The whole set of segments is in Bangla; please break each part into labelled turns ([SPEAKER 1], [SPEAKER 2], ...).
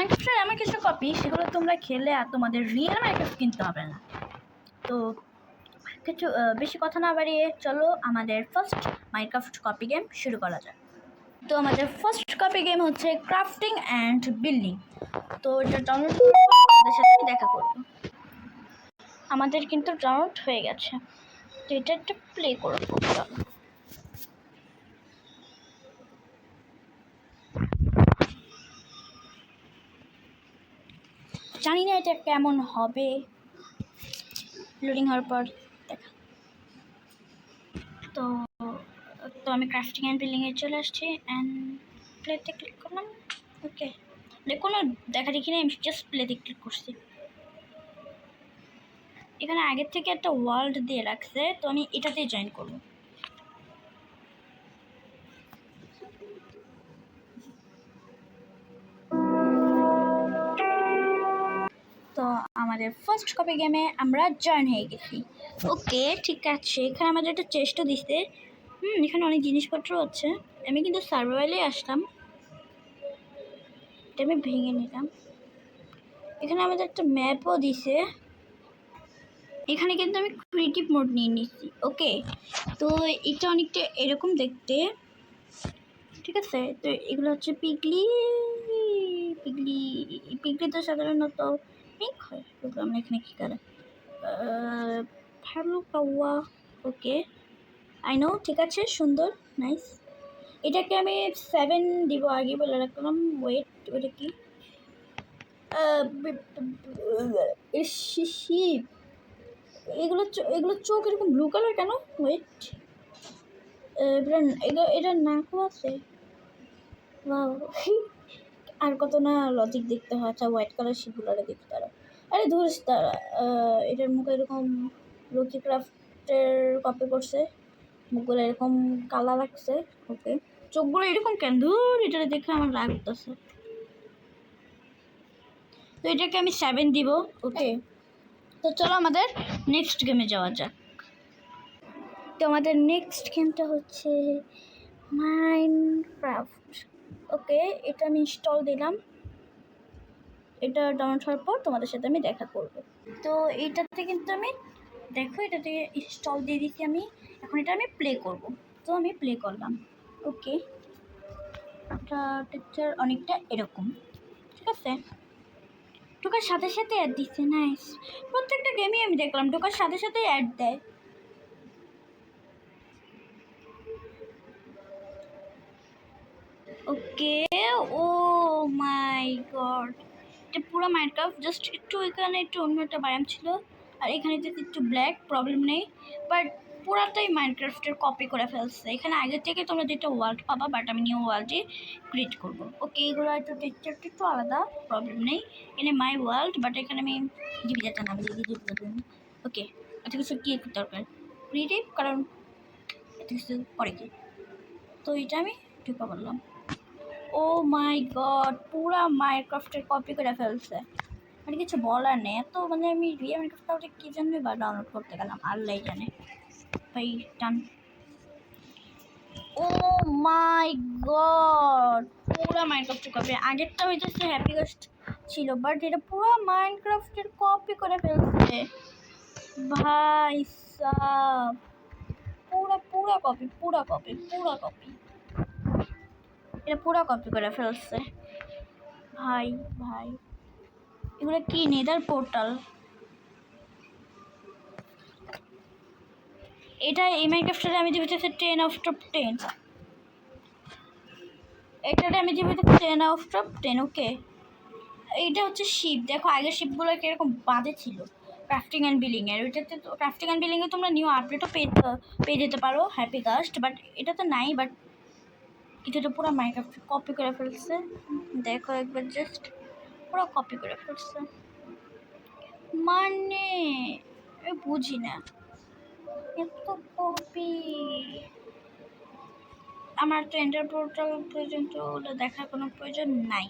[SPEAKER 1] মাইনক্রাফটের এমন কিছু কপি সেগুলো তোমরা খেলে আর তোমাদের রিয়েল মাইনক্রাফট কিনতে হবে না। তো কিছু বেশি কথা না বাড়িয়ে চলো, আমাদের ফার্স্ট মাইনক্রাফট কপি গেম শুরু করা যাক। তো আমাদের ফার্স্ট কপি গেম হচ্ছে ক্রাফটিং অ্যান্ড বিল্ডিং তো এটা ডাউনলোড আমাদের সাথে দেখা করব। আমাদের কিন্তু ডাউনলোড হয়ে গেছে। তো এটা একটা প্লে করব চলো জানি না এটা কেমন হবে। লোডিং হওয়ার পর দেখা। তো তো আমি ক্রাফটিং অ্যান্ড বিল্ডিংয়ে চলে আসছি। অ্যান্ড প্লেতে ক্লিক করলাম। ওকে কোনো দেখা দেখি না আমি জাস্ট প্লেতে ক্লিক করছি। এখানে আগের থেকে একটা ওয়ার্ল্ড দিয়ে রাখছে, তো আমি এটাতেই জয়েন করব। আমাদের ফার্স্ট কপি গেমে আমরা জয়েন হয়ে গেছি। ওকে ঠিক আছে। এখানে আমাদের একটা চেষ্টা দিচ্ছে হুম, এখানে অনেক জিনিসপত্র আছে। আমি কিন্তু সার্ভাইভালে আসলাম এটা আমি ভেঙে নিলাম। এখানে আমাদের একটা ম্যাপও দিছে। এখানে কিন্তু আমি ক্রিয়েটিভ মোড নিয়ে নিচ্ছি ওকে তো এটা অনেকটা এরকম দেখতে। ঠিক আছে, তো এগুলো হচ্ছে পিগলি। পিগলি পিগলি তো সাধারণত না এখানে কী কালার ভালো কাওয়া ওকে আই নো ঠিক আছে, সুন্দর নাইস এটাকে আমি সেভেন দিব আগে, বলে রাখলাম ওয়েট ওটা কি? শিপ এগুলো এগুলো চোখ এরকম ব্লু কালার কেন? ওয়েট এটা এটার নাকও আছে। Wow. আর কত না লজিক দেখতে হয় আচ্ছা হোয়াইট কালার শিপগুলো দেখতে তারা আরে ধরিস তারা এটার মুখে এরকম লকি ক্রাফটের কপি করছে মুখগুলো এরকম কালা লাগছে ওকে চোখগুলো এরকম কেন? ধর এটা দেখে আমার রাগ উঠতেছে। তো এটাকে আমি সেভেন দিব ওকে তো চলো আমাদের নেক্সট গেমে যাওয়া যাক। তো আমাদের নেক্সট গেমটা হচ্ছে মাইন্ড মাইনক্রাফট ওকে, এটা আমি ইনস্টল দিলাম। এটা ডাউনলোড হওয়ার পর তোমাদের সাথে আমি দেখা করব। তো এইটাতে কিন্তু আমি, দেখো এটাতে ইনস্টল দিয়ে দিচ্ছি আমি, এখন এটা আমি প্লে করব। তো আমি প্লে করলাম। ওকে, এটা টেক্সচার অনেকটা এরকম। ঠিক আছে? ঢোকার সাথে সাথে অ্যাড দিচ্ছে নাইস প্রত্যেকটা গেমই আমি দেখলাম, ঢোকার সাথে সাথেই অ্যাড দেয়। ওকে ও মাই গড এটা পুরো মাইনক্রাফট জাস্ট একটু এখানে একটু অন্য একটা ব্যায়াম ছিল, আর এখানে যে একটু ব্ল্যাক প্রবলেম নেই বাট পুরাটাই মাইনক্রাফটের কপি করে ফেলছে। এখানে আগে থেকে তোমরা যেটা ওয়ার্ল্ড পাবা বাট আমি নিউ ওয়ার্ল্ডে ক্রিয়েট করব। ওকে এগুলো হয়তো টেক্সচারটা একটু আলাদা প্রবলেম নেই। এখানে মাই ওয়ার্ল্ড বাট এখানে আমি জীবিকাটা নাম দিয়ে ওকে এত কিছু কী একটু দরকার? ক্রিয়েটিভ কারণ এত কিছু পরে কি? তো এটা আমি ঢুকা বললাম। ও মাই গড পুরা মাইনক্রাফটের কপি করে ফেলছে। মানে কিছু বলার নেই, এত মানে আমি রিয়া মাইনক্রাফট ওটা কী জন্য বা ডাউনলোড করতে গেলাম আল্লাহ জানে। ভাই টান ও মাই গড পুরা মাইনক্রাফটের কপি আগেরটা হইতেছে হ্যাপি গাস্ট ছিল বাট এটা পুরো মাইনক্রাফটের কপি করে ফেলছে। ভাই সাব, পুরা পুরা কপি পুরা কপি পুরা কপি এটা পুরো কপি করে ফেলছে। ভাই ভাই। এগুলো কি, নেদার পোর্টাল এটা এই মাইক্রাফ্টে আমি দিব হচ্ছে টেন অফ টপ টেন এটাতে আমি দিব হচ্ছে ten of top ten okay এইটা হচ্ছে শিপ দেখো, আগের শিপগুলো কীরকম বাঁধে ছিল। ক্রাফটিং অ্যান্ড বিলিংয়ের ওইটাতে তো ক্রাফটিং অ্যান্ড বিলিংয়ে তোমরা নিউ আপডেটও পেয়ে পেয়ে যেতে পারো হ্যাপি কাস্ট বাট এটা তো নাই বাট এটা তো পুরো মাইক্রাফট কপি করে ফেলছে। দেখো একবার জাস্ট পুরো কপি করে ফেলছে। মানে বুঝি না। এত কপি আমার তো এন্টার পোর্টাল পর্যন্ত ওটা দেখার কোনো প্রয়োজন নাই।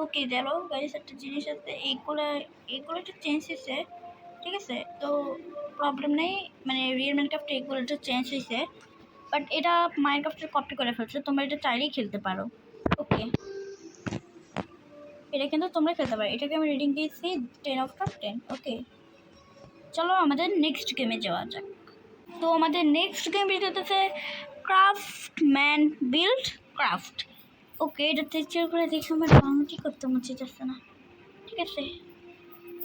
[SPEAKER 1] ওকে দেখো গাড়ির একটা জিনিস আছে এইগুলো এইগুলো একটু চেঞ্জ হয়েছে, ঠিক আছে? তো প্রবলেম নেই মানে রিয়েল মাইনক্রাফট এইগুলো একটু চেঞ্জ হয়েছে। বাট এটা মাইনক্রাফটের কপি করে ফেলছে, তোমরা এটা চাইলেই খেলতে পারো। ওকে এটা কিন্তু তোমরা খেলতে পারো। এটাকে আমি রেটিং দিয়েছি ten of top ten okay চলো আমাদের নেক্সট গেমে যাওয়া যাক। তো আমাদের নেক্সট গেম হচ্ছে craft man build craft okay এটা চেক করে দেখি আমার ডাউনলোডই করতে মনে যাচ্ছে না। ঠিক আছে।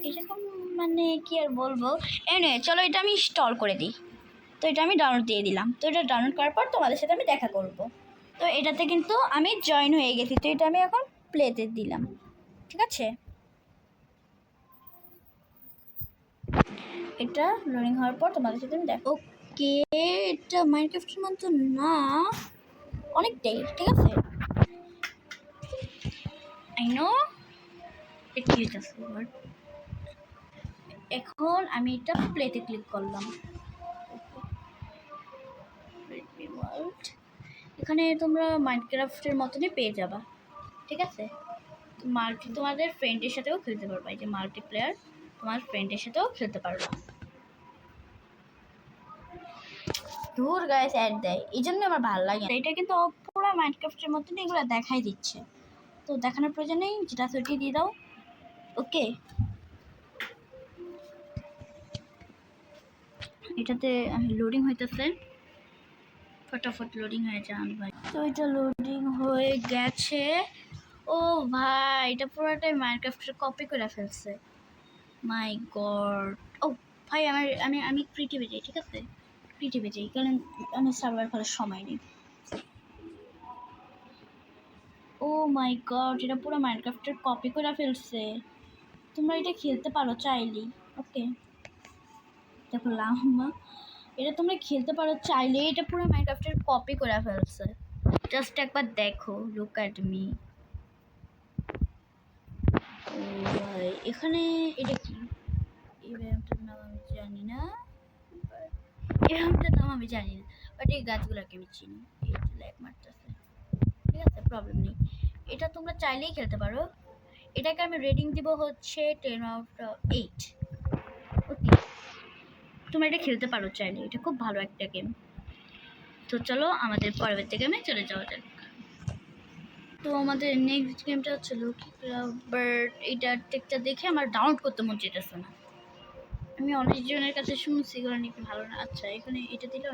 [SPEAKER 1] এরকম মানে কি আর বলব? এনে চলো এটা আমি ইনস্টল করে দিই। তো এটা আমি ডাউনলোড দিয়ে দিলাম। তো এটা ডাউনলোড করার পর তোমাদের সাথে আমি দেখা করব। তো এটাতে কিন্তু আমি জয়েন হয়ে গেছি। তো এটা আমি এখন প্লেতে দিলাম। ঠিক আছে? এটা লোডিং হওয়ার পর তোমাদের সাথে আমি দেখো ওকে, এটা মাইনক্রাফটের মতো না। অনেকটাই ঠিক আছে? আই নো কি হইতেছে এখন আমি এটা প্লেতে ক্লিক করলাম। এখানে তোমরা মাইনক্রাফটের মতনই পেয়ে যাবা ঠিক আছে? মাল্টি তোমাদের ফ্রেন্ডের সাথেও খেলতে পারবা এই যে মাল্টিপ্লেয়ার তোমার ফ্রেন্ডের সাথেও খেলতে পারবা। দূর গায়ে অ্যাড দেয় এই জন্য আমার ভালো লাগে এটা কিন্তু পুরো মাইনক্রাফটের মতনই এগুলো দেখাই দিচ্ছে। তো দেখানোর প্রয়োজন নেই যেটা সেটি দিয়ে দাও। ওকে? এটাতে লোডিং হইতেছে। ফটাফট লোডিং হয়ে যান ভাই। তো এটা লোডিং হয়ে গেছে। ও ভাই, এটা পুরোটাই মাইনক্রাফটের কপি করে ফেলছে। মাই গড ও ভাই, আমার, আমি আমি ক্রিটিভে যাই, ঠিক আছে? ক্রিটিভে যাই, কারণ আমি সার্ভার করার সময় নেই। ও মাই গড এটা পুরো মাইনক্রাফটের কপি করে ফেলছে। তোমরা এটা খেলতে পারো চাইলেই ওকে দেখো লাম্বা। এটা তোমরা খেলতে পারো চাইলে, এটা পুরো মাইনক্রাফটের কপি করে ফেলছে। জাস্ট একবার দেখো লুক অ্যাট মি ভাই এখানে এটা কি? এই ব্যায়ামটার নাম আমি জানি না এই ব্যায়ামটার নাম আমি জানি না। বাট এই গাছগুলোকে আমি চিনি, এই লাইক মারতেছে। ঠিক আছে প্রবলেম নেই। এটা তোমরা চাইলেই খেলতে পারো। এটাকে আমি রেটিং দিব হচ্ছে টেন আউট এইট ওকে তোমরা এটা খেলতে পারো চাইলে। এটা খুব ভালো একটা গেম তো চলো আমাদের পরবর্তী গেমে চলে যাওয়া যাক। তো আমাদের নেক্সট গেমটা হচ্ছে লকি বাট এইটার টেকটা দেখে আমার ডাউনলোড করতে মন চেতেছে না। আমি অনেকজনের কাছে শুনছি, এগুলো নাকি ভালো না। আচ্ছা এখানে এটা দিলে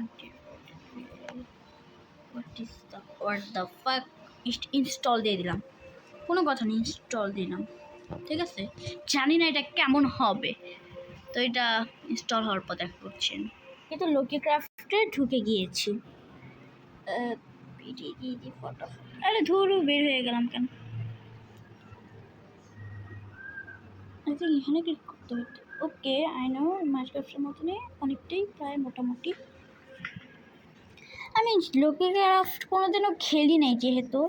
[SPEAKER 1] হোয়াট ইনস্টল দিয়ে দিলাম। কোনো কথা নেই ইনস্টল দিলাম। ঠিক আছে? জানি না এটা কেমন হবে। তো এটা ইনস্টল হওয়ার পর দেখা করছেন। কিন্তু লোকি ক্রাফটে ঢুকে গিয়েছি। আরে ধরু বের হয়ে গেলাম কেন? এখানে ক্লিক করতে হতো ওকে আই নো মাইনক্রাফটের মতনই অনেকটাই, প্রায় মোটামুটি। আমি লোকি ক্রাফট কোনোদিনও খেলি নাই যেহেতু।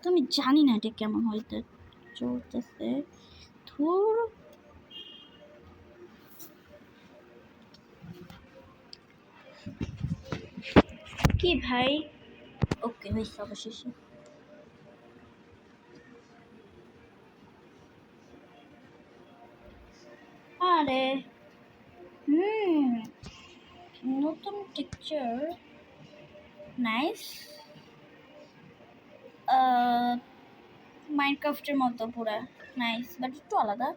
[SPEAKER 1] তো আমি জানি না এটা কেমন হইতে চলতেছে। ধুর। কি ভাই? ওকে, হয়েছে অবশেষে। আরে, হুম, নতুন টিকচার নাইস মাইনক্রাফটের মতো পুরা নাইস বাট একটু আলাদা।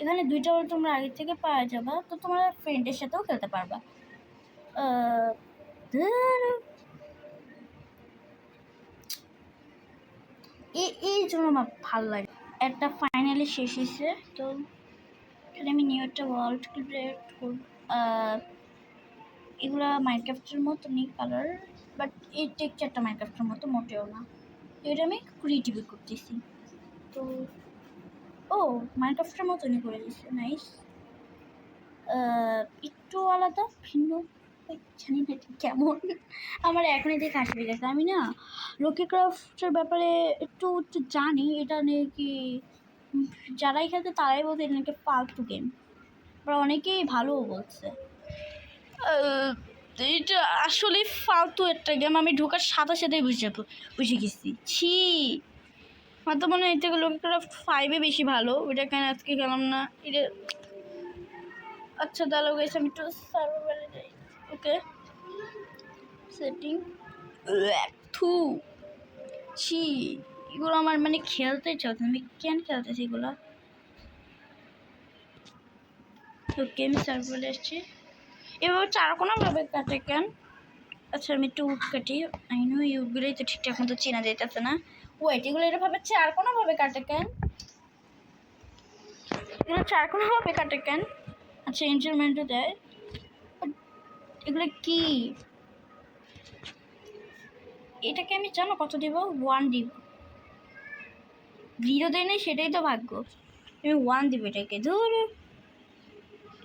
[SPEAKER 1] এখানে দুইটা বল তোমরা আগে থেকে পাওয়া যাবা, তো তোমরা ফ্রেন্ডের সাথেও খেলতে পারবা। আহ, ধুর। এ- এই জন্য আমার ভালো লাগে। একটা ফাইনালি শেষ হয়েছে তো এখানে আমি নিউ একটা ওয়ার্ল্ড ক্রিয়েট করব। এগুলা মাইনক্রাফটের মতো নেই কালার বাট এই টেক্সচারটা মাইনক্রাফটের মতো মোটেও না। এটা আমি ক্রিয়েটিভি করতেছি। তো ও মাইনক্রাফটের মতনই করে দিচ্ছে নাইস একটু আলাদা ভিন্ন। জানি না ঠিক কেমন। আমার এখনই দেখে আসবে গেছে। আমি না লোকি ক্রাফটের ব্যাপারে একটু একটু জানি। এটা নাকি কি যারাই খেলতে তারাই বলতে এটা নাকি ফালতু গেম আবার অনেকেই ভালোও বলছে। এটা আসলে ফালতু একটা গেম আমি ঢোকার সাথে সাথেই বুঝে বুঝে গেছি। ছি! আমার তো মনে হয় এর থেকে লোকি ক্রাফট ফাইভে বেশি ভালো। ওইটা কেন আজকে গেলাম না? এটা আচ্ছা তাহলে গেছে আমি একটু সার্ভারে যাই। ওকে। সেটিং থু ছি, এগুলো আমার মানে খেলতে চাচ্ছে আমি কেন খেলতেছি এগুলো? ওকে আমি বলে এসেছি এবার চারকোনাভাবে কাটে কেন? আচ্ছা আমি একটু উঠ কাটি। আই ইউগুলোই তো ঠিকঠাক মতো চেনা যাইতেছে না। ওয়েট এগুলো এরভাবে চারকোনাভাবে কাটে কেন? এগুলো চারকোনাভাবে কাটে কেন? আচ্ছা ইনস্ট্রুমেন্টও দেয়। এগুলো কি? এটাকে আমি জানো কত দিব? ওয়ান দিব। জিরো দেয় নেই, সেটাই তো ভাগ্য। আমি ওয়ান দিব এটাকে। ধর।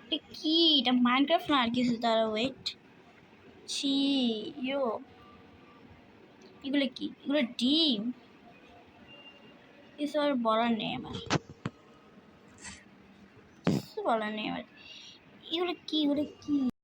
[SPEAKER 1] এটা কি? এটা মাইনক্রাফট না আর কিছু? তারা ওয়েট ছি, ইয়ো। এগুলো কি? এগুলো ডিম। কিছু আর বলার নেই আমার। কিছু বলার নেই আমার। এগুলো কি? এগুলো কি?